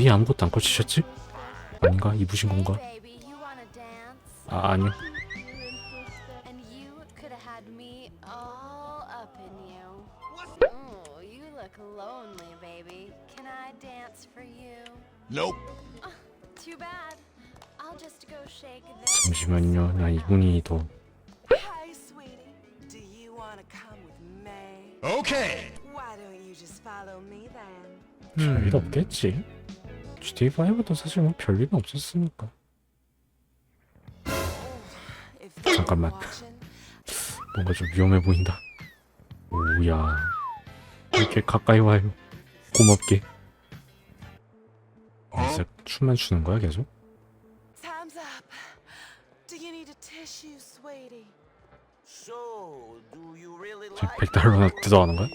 위에 아무것도 안 꽂히셨지? 아닌가? 입으신 건가? 아 아니요. Oh. 잠시만요 나 이분이 더 Hi, sweetie. Do you want to come with me? Okay. Why don't you just follow me then? 별일 없겠지 GTA5도 사실 뭐 별일은 없었으니까 잠깐만. 뭔가 좀 위험해 보인다 오야 이렇게 가까이 와요 고맙게 진짜 춤만 추는 거야 계속? time's up. Do you need a tissue, sweetie? So, do you really 저 like 100달러나 it, or 뜯어가는 거야?